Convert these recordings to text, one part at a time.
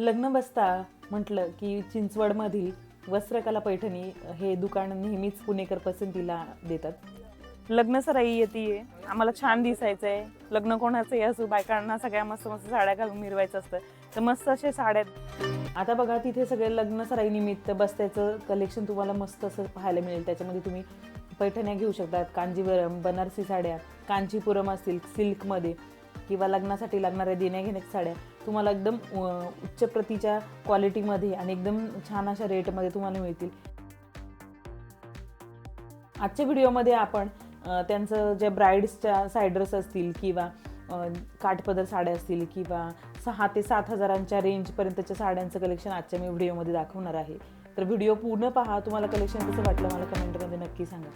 लग्न बसता म्हटलं की चिंचवडमधील वस्त्रकला पैठणी हे दुकान नेहमीच पुणेकर पसंतीला देतात. लग्न सराई येते आम्हाला छान दिसायचं आहे लग्न कोणाचंही असू बायकांना सगळ्या मस्त मस्त साड्या घालून मिरवायचं असतं. तर मस्त असे साड्या आता बघा तिथे सगळे लग्न सराई निमित्त बस्त्याचं कलेक्शन तुम्हाला मस्त असं पाहायला मिळेल. त्याच्यामध्ये तुम्ही पैठण्या घेऊ शकतात. कांजीवरम बनारसी साड्या कांचीपुरम असतील सिल्कमध्ये किंवा लग्नासाठी लागणाऱ्या देण्या घेण्याच्या साड्या. तुम्हाला एकदम उच्च प्रतीच्या क्वालिटीमध्ये आणि एकदम छान अशा रेटमध्ये तुम्हाला मिळतील. आजच्या व्हिडिओमध्ये आपण त्यांचं जे ब्राईड्सच्या सायड्रस असतील किंवा काठपदर साड्या असतील किंवा सहा ते सात हजारांच्या रेंजपर्यंतच्या साड्यांचं कलेक्शन आजच्या मी व्हिडिओमध्ये दाखवणार आहे. तर व्हिडिओ पूर्ण पहा तुम्हाला कलेक्शन कसं वाटलं मला कमेंटमध्ये नक्की सांगा.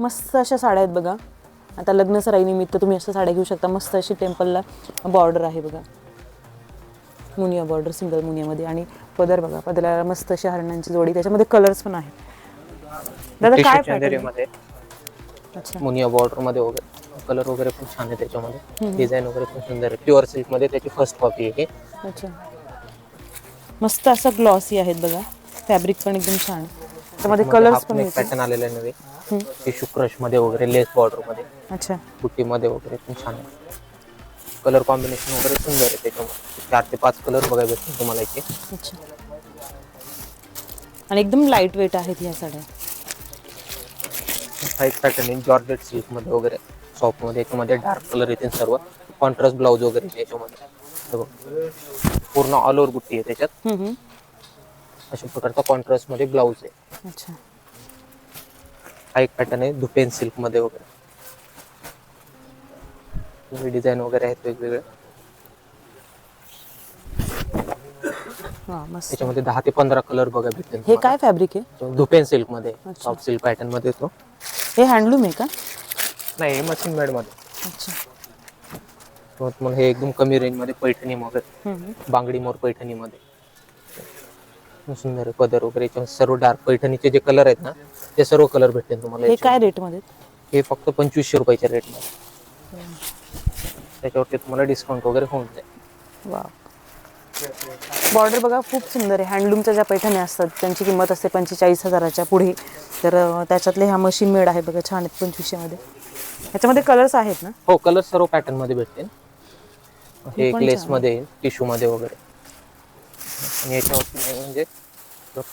मस्त अशा साड्या आहेत बघा. आता लग्न सराईनिमित्त तुम्ही अशा साड्या घेऊ शकता. मस्त अशी टेम्पलला बॉर्डर आहे बघा. मुनिया बॉर्डर सिंगल मुनियामध्ये. आणि पदर बघा पदराला मस्त अशी हरणांची जोडी. त्याच्यामध्ये कलर्स पण आहेत. दादा काय मुनिया बॉर्डरमध्ये वगैरे. कलर वगैरे पण छान आहे त्याच्यामध्ये. डिझाईन वगैरे पण सुंदर आहे. प्युअर सिल्कमध्ये त्याची फर्स्ट कॉपी आहे. अच्छा. मस्त असं ग्लॉसी आहेत बघा. फॅब्रिक पण एकदम छान. आहे. त्यामध्ये कलर्स पण पॅटर्न आलेले नव्हे टिश्यू क्रशमध्ये वगैरे लेस बॉर्डरमध्ये. अच्छा. बुट्टीमध्ये वगैरे पण छान आहे. कलर कॉम्बिनेशन वगैरे सुंदर आहे त्याच्यामध्ये. चार ते पाच कलर बघायला भेटतील तुम्हाला इथे. अच्छा. आणि एकदम लाइट वेट आहेत ह्या साड्या. हा एक पॅटर्न आहे जॉर्जेट सिल्कमध्ये वगैरे. सॉफ्टमध्ये याच्यामध्ये डार्क कलर येतील सर्व. कॉन्ट्रास्ट ब्लाऊज वगैरे आहे याच्यामध्ये. हे बघ. पूर्ण ऑल ओव्हर बुट्टी आहे त्याच्यात. हम्म, हम्म. अशा प्रकारचा कॉन्ट्रास्टमध्ये ब्लाऊज आहे. अच्छा. हा एक पॅटर्न आहे धुपेन सिल्कमध्ये वगैरे. डिझाईन वगैरे आहेत वेगवेगळे. मस्त. त्याच्यामध्ये दहा ते पंधरा कलर बघा भेटतील हे काय फॅब्रिक आहे. धुपेन सिल्कमध्ये अच्छा. सॉफ्ट सिल्क पॅटर्नमध्ये येतो. हे हँडलूम आहे का? नाही मशीन मेडमध्ये. अच्छा. तो तुम्हाला हे एकदम कमी रेंजमध्ये पैठणी वगैरे हम्म. बांगडी मोर पैठणी मध्ये. सुंदर आहे पदर वगैरे याच्यामध्ये सर्व डार्क पैठणीचे जे कलर आहेत ना ते सर्व कलर भेटतील तुम्हाला हे याच्यामध्ये. काय रेटमध्ये हे फक्त पंचवीसशे रुपयाच्या रेटमध्ये. त्याच्यावरती तुम्हाला डिस्काउंट वगैरे होऊन जाईल. वा बॉर्डर बघा खूप सुंदर आहे. हँडलूमच्या ज्या पैठण्या असतात त्यांची किंमत असते पंचेचाळीस हजाराच्या पुढे. तर अं, त्याच्यातले ह्या मशीन मेड आहे बघा छान आहेत पंचवीसशेमध्ये ह्याच्यामध्ये कलर्स आहेत ना? हो कलर सर्व पॅटर्नमध्ये भेटतील. हे पण मध्ये टिश्यू मध्ये वगैरे. आणि याच्यावरती म्हणजे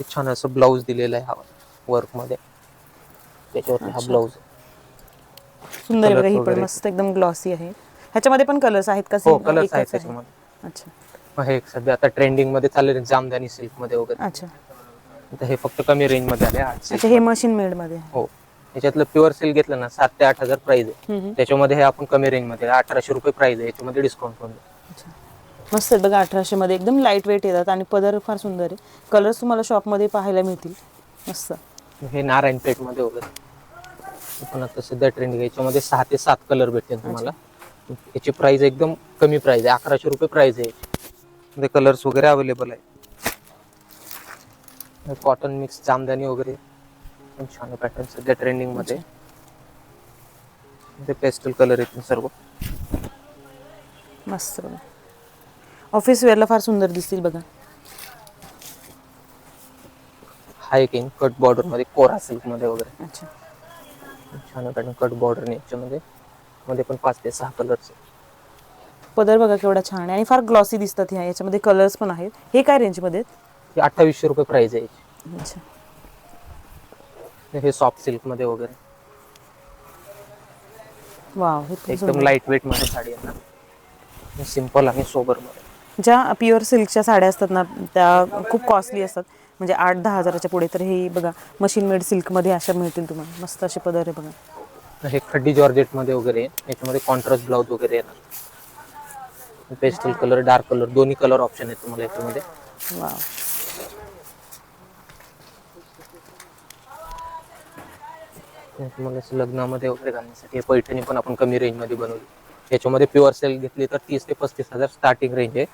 छान असं ब्लाऊज दिलेलं आहे हा वर्कमध्ये त्याच्यावरती हा अच्छा. ब्लाऊज सुंदर आहे Colours बघा ही पण वगैरे. मस्त एकदम ग्लॉसी आहे ह्याच्यामध्ये पण कलर्स आहेत का हो Same? कलर्स एकच आहेत आहे? त्याच्यामध्ये अच्छा मग हे एक सध्या आता ट्रेंडिंगमध्ये चाललेले जामदानी सिल्कमध्ये वगैरे अच्छा आता हे फक्त कमी रेंजमध्ये आले आठ अच्छा हे मशीन मेडमध्ये आहे. हो याच्यातलं प्युअर सिल्क घेतलं ना सात ते आठ हजार प्राइस आहे हम्म, हम्म. त्याच्यामध्ये हे आपण कमी रेंजमध्ये अठराशे रुपये प्राइस आहे याच्यामध्ये डिस्काउंट पण आहे. अच्छा मस्त आहेत बघा अठराशे मध्ये एकदम लाइट वेट येतात आणि पदर फार सुंदर आहे. कलर्स तुम्हाला शॉपमध्ये पाहायला मिळतील. मस्त. हे नारायण पेठमध्ये वगैरे पण आता सध्या ट्रेंड याच्यामध्ये सहा ते सात कलर भेटतील तुम्हाला. याची प्राइस एकदम कमी प्राइस आहे. अकराशे रुपये प्राइस आहे. कलर्स वगैरे अवेलेबल आहे. कॉटन मिक्स जामदानी वगैरे. पण छान पॅटर्न सध्या ट्रेंडिंगमध्ये. ते पेस्टल कलर येतील सर्व. मस्त ऑफिस वेअरला फार सुंदर दिसतील बघा. हा एक येईन कट बॉर्डरमध्ये कोरा सिल्कमध्ये वगैरे. अच्छा. छान पॅटर्न कट बॉर्डर याच्यामध्ये. मध्ये पण पाच ते सहा कलर्स पदर बघा केवढा छान आहे आणि फार ग्लॉसी दिसतात ह्या. याच्यामध्ये कलर्स पण आहेत. हे काय रेंजमध्ये आहेत? अठ्ठावीसशे रुपये प्राइस आहे. याची. अच्छा. हे सॉफ्ट सिल्कमध्ये वगैरे. वाव हे खूप एकदम सुंदर. लाइट वेटमध्ये साडी येणार सिंपल आणि सोबरमध्ये. ज्या प्युअर सिल्कच्या साड्या असतात ना त्या खूप कॉस्टली असतात. म्हणजे आठ दहा हजाराच्या पुढे तर हे बघा मशीन मेड सिल्कमध्ये अशा मिळतील तुम्हाला. मस्त असे पदर आहे बघा. हे खड्डी जॉर्जेटमध्ये वगैरे. याच्यामध्ये कॉन्ट्रास्ट ब्लाउज वगैरे येणार. पेस्टल कलर डार्क कलर दोन्ही कलर ऑप्शन आहेत तुम्हाला याच्यामध्ये. तुम्हाला लग्नामध्ये वगैरे घालण्यासाठी पैठणी पण आपण कमी रेंजमध्ये बनवली. याच्यामध्ये प्युअर सेल घेतली तर तीस ते पस्तीस हजार स्टार्टिंग रेंज आहे.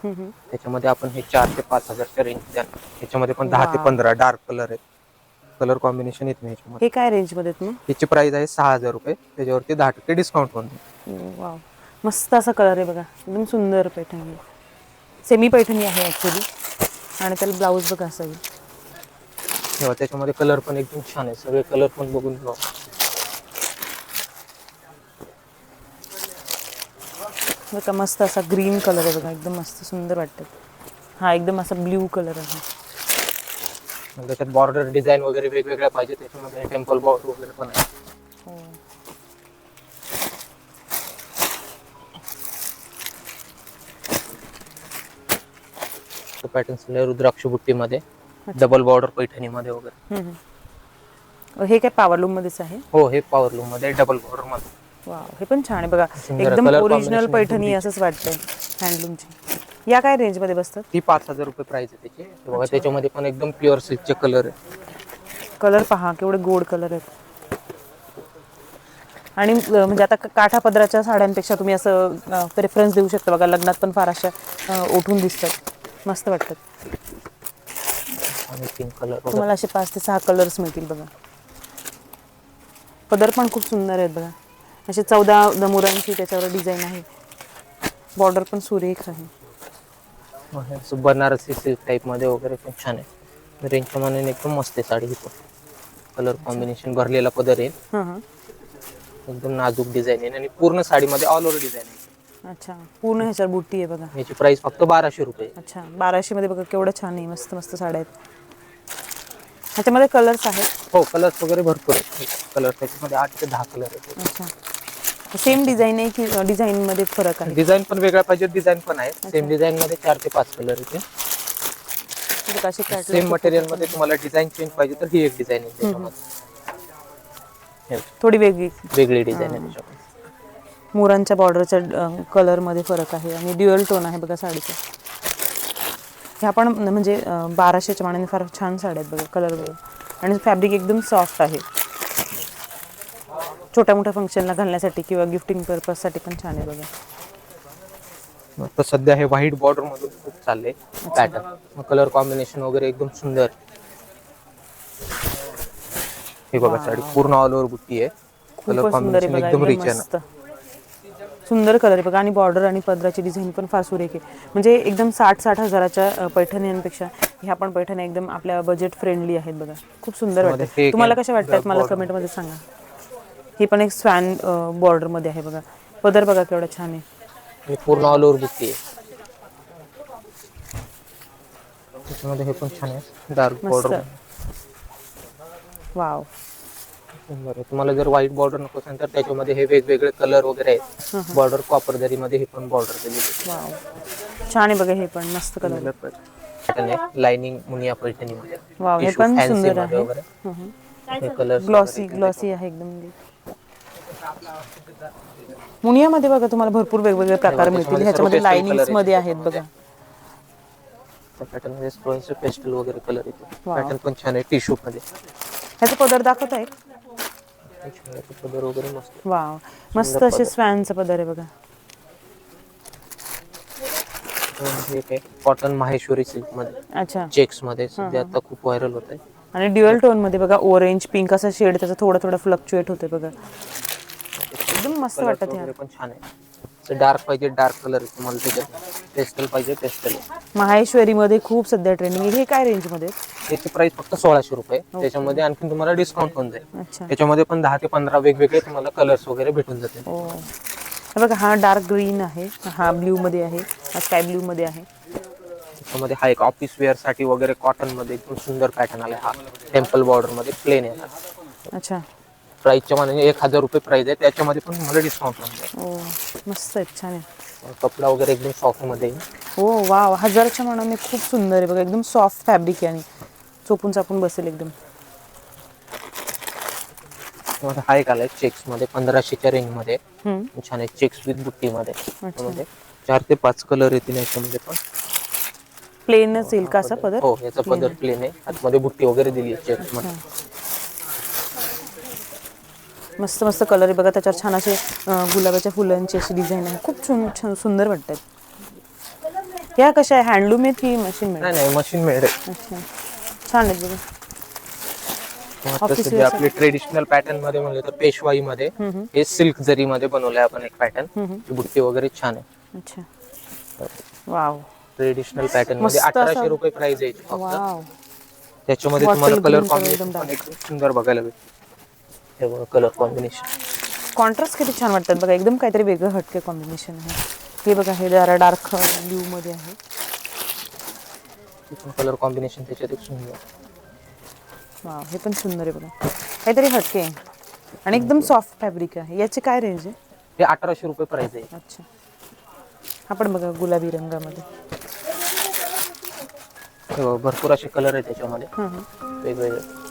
त्याच्यामध्ये आपण हे चार ते पाच हजारच्या रेंज याच्यामध्ये पण दहा ते. पंधरा डार्क कलर आहेत. कलर कॉम्बिनेशन येत नाही याच्यामध्ये. हे काय रेंजमध्ये आहेत मग? याची प्राइस आहे सहा हजार रुपये. त्याच्यावरती दहा टक्के डिस्काउंट पण आहे. वाव मस्त असा कलर आहे बघा. एकदम सुंदर पैठणी सेमी पैठणी आहे ॲक्च्युली आणि त्याला ब्लाऊज बघा असं त्याच्यामध्ये कलर पण एकदम छान आहे. सगळे कलर पण बघून बघा मस्त असा ग्रीन कलर आहे बघा एकदम मस्त सुंदर वाटतं. हा एकदम असा ब्ल्यू कलर आहे. त्याच्यात बॉर्डर डिझाईन वगैरे वेगवेगळ्या पाहिजे त्याच्यामध्ये टेम्पल बॉर्डर वगैरे पण आहे. हो. तो पॅटर्न रुद्राक्ष बुट्टीमध्ये डबल बॉर्डर पैठणीमध्ये वगैरे. हम्म, हम्म. हे काय पॉवर लूम मध्येच आहे? हो हे पॉवर लूममध्ये डबल बॉर्डरमध्ये. वा हे पण छान आहे. बघा सुंदर एकदम color ओरिजिनल combination पैठणी एकदम असंच वाटतंय हँडलूमची या काय रेंजमध्ये बसतात? ती पाच हजार रुपये प्राइस आहे त्याची. हे बघा त्याच्यामध्ये पण एकदम प्युअर सिल्कचे कलर आहे. कलर पहा केवढे गोड कलर आहेत. आणि अं, म्हणजे आता क- काठा पदराच्या साड्यांपेक्षा तुम्ही असं प्रेफरन्स देऊ शकता. बघा लग्नात पण फार अशा अं, ओठून दिसतात. मस्त वाटतात. आणि पिंक कलर तुम्हाला असे पाच ते सहा कलर्स मिळतील बघा. पदर पण खूप सुंदर आहेत बघा. असे चौदा नमुरांची त्याच्यावर डिझाईन आहे. बॉर्डर पण सुरेख आहे. बनारसी सिल्क टाईपमध्ये वगैरे पण छान आहे. रेंजच्या मानाने एकदम मस्त आहे साडी ही कलर कॉम्बिनेशन भरलेला पदर आहे. हां हां. एकदम नाजूक डिझाईन आहे आणि पूर्ण साडीमध्ये ऑल ओव्हर डिझाईन आहे. अच्छा. पूर्ण ह्याच्यावर बुट्टी आहे बघा. याची प्राइस फक्त बाराशे रुपये. अच्छा. बाराशे मध्ये बघा केवढं छान आहे. मस्त मस्त साड्या आहेत. ह्याच्यामध्ये कलर्स आहेत? हो कलर्स वगैरे भरपूर आहेत. कलर त्याच्यामध्ये आठ ते दहा कलर आहेत. अच्छा. सेम डिझाईन आहे की डिझाईन मध्ये फरक आहे? डिझाईन पण वेगळ्या पाहिजे डिझाईन पण आहे. सेम डिझाईन मध्ये चार ते पाच कलर येते catalog सेम मटेरियलमध्ये तुम्हाला डिझाईन चेंज पाहिजे तर ही एक डिझाईन हे, थोडी वेगळी. वेगळी डिझाईन आहे त्याच्यामध्ये. मोरांच्या बॉर्डरच्या कलरमध्ये फरक आहे आणि ड्युअल टोन आहे बघा साडीचा. ह्या पण म्हणजे बाराशेच्या मानाने फार छान साड्या आहेत बघा कलर बघा. आणि फॅब्रिक एकदम सॉफ्ट आहे. छोट्या मोठ्या फंक्शनला घालण्यासाठी किंवा गिफ्टिंग पर्पजसाठी पण छान आहे बघा. सध्या हे व्हाईट बॉर्डर मधून खूप चाललंय. पॅटर्न कलर कॉम्बिनेशन वगैरे एकदम सुंदर. हे बघा साडी पूर्ण ऑल ओव्हर बुट्टी आहे. कलर खूपच सुंदर आहे कॉम्बिनेशन बघा एकदम एकदम रिच आहे मस्त. सुंदर कलर आहे बघा आणि बॉर्डर आणि पदराची डिझाईन पण फार सुरेख आहे. म्हणजे एकदम साठ साठ हजाराच्या अं, पैठण्यांपेक्षा ह्या पण पैठण्या एकदम आपल्या बजेट फ्रेंडली आहेत बघा. खूप सुंदर वाटतं fake तुम्हाला आहे, कशा वाटतात मला कमेंटमध्ये सांगा. ही पण एक स्वॅन बॉर्डरमध्ये आहे बघा. पदर बघा केवढा छान आहे. आणि पूर्ण ऑल ओव्हर बुट्टी आहे. त्याच्यामध्ये हे पण छान आहे. डार्क मस्त. बॉर्डर वाव बरं तुम्हाला जर व्हाईट बॉर्डर नको असेल तर त्याच्यामध्ये हे वेगवेगळे कलर वगैरे आहेत. बॉर्डर कॉपरमध्ये हे पण बॉर्डर दिलेली वाव छान आहे बघा हे पण मस्त कलर आहे. लाइनिंग मुनिया पैठणीमध्ये. वाव हे पण सुंदर आहे. वगैरे. हे कलर ग्लॉसी ग्लॉसी आहे एकदम. मुनियामध्ये बघा तुम्हाला भरपूर वेगवेगळे प्रकार मिळतील. ह्याच्यामध्ये color मध्ये आहेत बघा. पॅटर्नमध्ये थोडेसे पेस्टल वगैरे कलर येते. पॅटर्न पण छान आहे टिश्यू मध्ये. ह्याचा पदर दाखवत आहे पदर वगैरे मस्त. वाव. मस्त असे स्वॅनचा पदर आहे बघा. कॉटन माहेश्वरी सिल्कमध्ये. अच्छा. चेक्समध्ये. सध्या आता खूप व्हायरल होत आहे आणि ड्युअल टोनमध्ये बघा ऑरेंज पिंक असा शेड त्याचा थोडा थोडा फ्लक्च्युएट होते बघा. एकदम मस्त वाटत वगैरे पण छान आहे. डार्क पाहिजे डार्क कलर तुम्हाला त्याच्यात पेस्टल पाहिजे पेस्टल माहेश्वरी मध्ये खूप सध्या ट्रेंडिंग आहे. हे काय रेंजमध्ये? त्याची प्राइस फक्त सोळाशे रुपये. त्याच्यामध्ये आणखी तुम्हाला डिस्काउंट होऊन जाईल. अच्छा. त्याच्यामध्ये पण दहा ते पंधरा वेगवेगळे तुम्हाला कलर्स वगैरे भेटून जातील. हे. बघा हा डार्क ग्रीन आहे. हा ब्ल्यू मध्ये आहे. हा स्काय ब्ल्यू मध्ये आहे. त्याच्यामध्ये हा एक ऑफिस वेअरसाठी वगैरे कॉटनमध्ये एकदम सुंदर पॅटर्न आलाय हा टेम्पल बॉर्डरमध्ये प्लेन आहे. अच्छा. प्राइसच्या मानाने एक हजार रुपये प्राइस आहे. त्याच्यामध्ये पण तुम्हाला डिस्काउंट ओ मस्त आहे छान आहे कपडा वगैरे एकदम सॉफ्टमध्ये. आहे. हो वा हजारच्या मनाने खूप सुंदर आहे बघा. एकदम सॉफ्ट फॅब्रिक आहे आणि चोपून चापून बसेल एकदम. त्यामध्ये हा एक आलाय चेक्समध्ये पंधराशेच्या रेंजमध्ये. हम्म. छान आहे चेक्स विथ बुट्टी मध्ये. त्यामध्ये चार ते पाच कलर येतील याच्यामध्ये पण. प्लेनच येईल का असा पदर? हो याचा पदर प्लेन आहे. आतमध्ये बुट्टी वगैरे दिली आहे चेक्समध्ये. मस्त मस्त कलर आहे. बघा त्याच्यावर छान असे गुलाबाच्या फुलांची अशी डिझाईन आहे. खूप छान छान सुंदर वाटतात. या कशा आहे? हँडलूम आहेत की मशीन मेड नाही नाही मशीन मेड आहे. अच्छा. छान आहेत बघा. आपली ट्रेडिशनल पॅटर्नमध्ये म्हणलं तर पेशवाई मध्ये हे सिल्क जरी मध्ये बनवलंय आपण एक पॅटर्न बुट्टी वगैरे छान आहे. अच्छा. वाव. ट्रेडिशनल पॅटर्नमध्ये अठराशे रुपये प्राइस आहे त्याच्यामध्ये तुम्हाला कलर कॉम्बिनेशन सुंदर बघायला भेटते हे बघा कलर कॉम्बिनेशन कॉन्ट्रास्ट किती छान वाटतात बघा एकदम काहीतरी वेगळं हटके कॉम्बिनेशन आहे. हे बघा हे जरा डार्क ब्ल्यू मध्ये आहे. कलर कॉम्बिनेशन त्याच्यात एक सुंदर. वाव हे पण सुंदर आहे बघा. काहीतरी हटके आहे. आणि एकदम सॉफ्ट फॅब्रिक आहे. याची काय रेंज आहे? हे अठराशे रुपये प्राइस आहे. अच्छा. हा पण बघा गुलाबी रंगामध्ये. हे बघा, भरपूर असे कलर आहे त्याच्यामध्ये. हं, हं. वेगवेगळे.